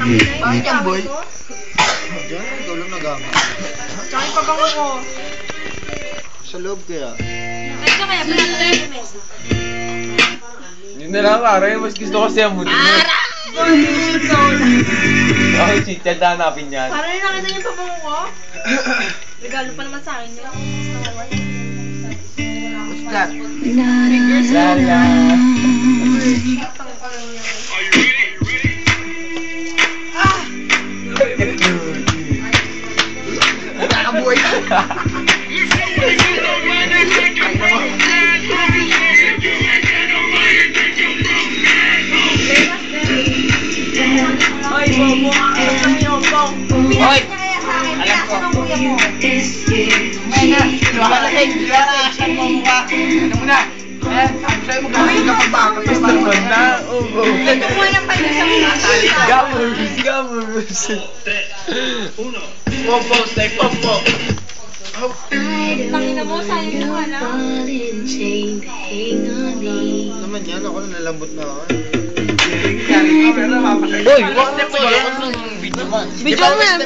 Bakit yan, boy? Diyan, ikaw lang nagamit. Tsaka yung pabango ko. Sa loob kaya. Ito kaya, pinatay yung mesa. Yun na lang, pare. Mas gusto ko siya din. Okay, cheat. Yan hanapin yan. Parang yung nakita yung pabango ko? Regalo pa naman sa akin. What's that? Lala. Nakabuhay ka. Ay, bobo. Alam yung bong. Hoy! Alam ko. Ay na, lumalasig. Lumalasig mo mukha. Ano mo na? Eh, sabi sa'yo magaling ka pag baka. Mr. Banda. Oh, oh. Kumuha ng pala sa mga Gamers, gamers. Popo, stay popo. Tangina mo, sayang yung wala. Naman yan, ako na nalambot na ako. Uy, wag na po. Video Video mo yan.